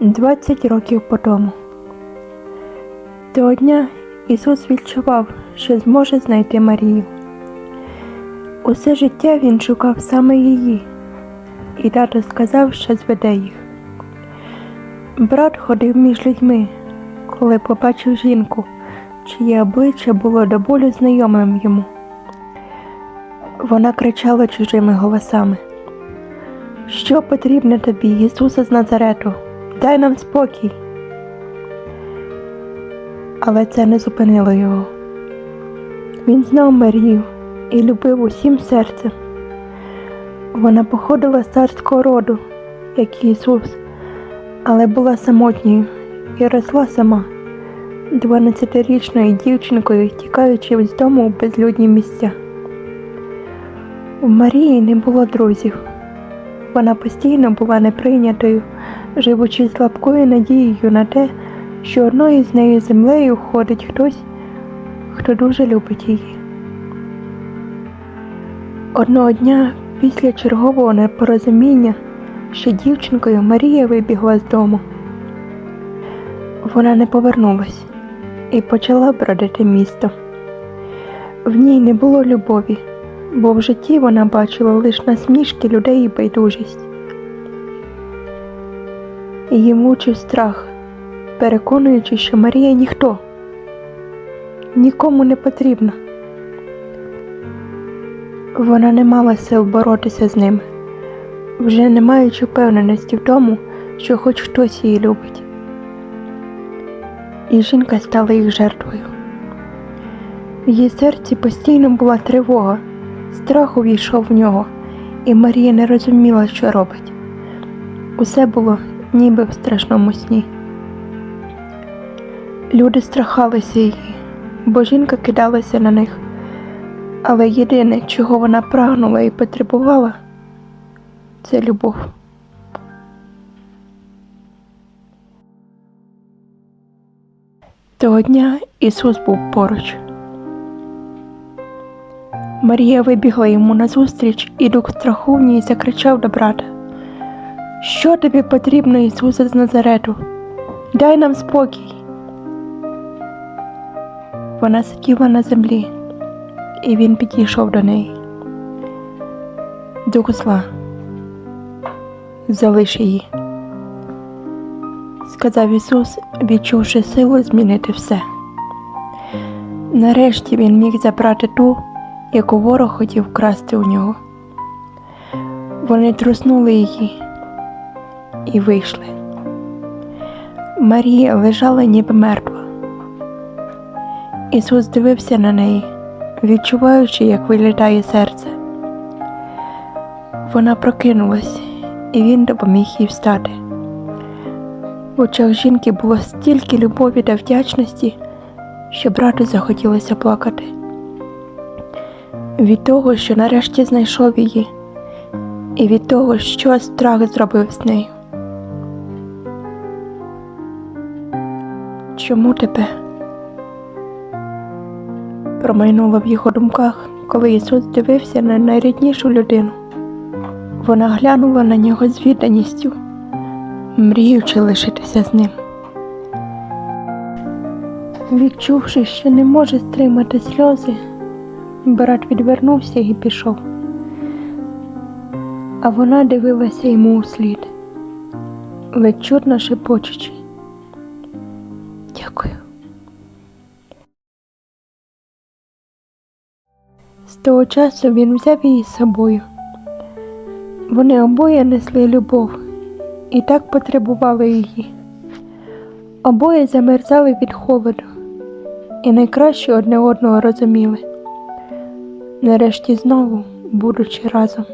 20 років по тому. Того дня Ісус відчував, що зможе знайти Марію. Усе життя він шукав саме її, і тато сказав, що зведе їх. Брат ходив між людьми, коли побачив жінку, чиє обличчя було до болю знайомим йому. Вона кричала чужими голосами. Що потрібно тобі, Ісусе з Назарету? Дай нам спокій. Але це не зупинило його. Він знав Марію і любив усім серцем. Вона походила з царського роду, як Ісус, але була самотньою і росла сама, 12-річною дівчинкою, тікаючи з дому у безлюдні місця. У Марії не було друзів. Вона постійно була неприйнятою, живучи слабкою надією на те, що одною з нею землею ходить хтось, хто дуже любить її. Одного дня після чергового непорозуміння, ще дівчинкою Марія вибігла з дому. Вона не повернулась і почала бродити місто. В ній не було любові, бо в житті вона бачила лише насмішки людей і байдужість. Її мучив страх, переконуючи, що Марія ніхто, нікому не потрібна. Вона не мала сил боротися з ним, вже не маючи впевненості в тому, що хоч хтось її любить. І жінка стала їх жертвою. В її серці постійно була тривога, страх увійшов в нього, і Марія не розуміла, що робить. Усе було ніби в страшному сні. Люди страхалися її, бо жінка кидалася на них. Але єдине, чого вона прагнула і потребувала, це любов. Того дня Ісус був поруч. Марія вибігла йому назустріч, і дух страху в ній закричав до брата. Що тобі потрібно, Ісусе з Назарету? Дай нам спокій. Вона сиділа на землі, і він підійшов до неї. Дух зла, залиш її, сказав Ісус, відчувши силу змінити все. Нарешті він міг забрати ту, яку ворог хотів вкрасти у нього. Вони труснули її і вийшли. Марія лежала ніби мертва. Ісус дивився на неї, відчуваючи, як вилітає серце. Вона прокинулась, і він допоміг їй встати. В очах жінки було стільки любові та вдячності, що брату захотілося плакати. Від того, що нарешті знайшов її, і від того, що страх зробив з нею. Чому тебе? Промайнуло в його думках, коли Ісус дивився на найріднішу людину. Вона глянула на нього з відданістю, мріючи лишитися з ним. Відчувши, що не може стримати сльози, брат відвернувся і пішов. А вона дивилася йому у слід, ледь чутно шепочучи. Дякую. З того часу він взяв її з собою. Вони обоє несли любов і так потребували її. Обоє замерзали від холоду і найкраще одне одного розуміли. Нарешті знову будучи разом.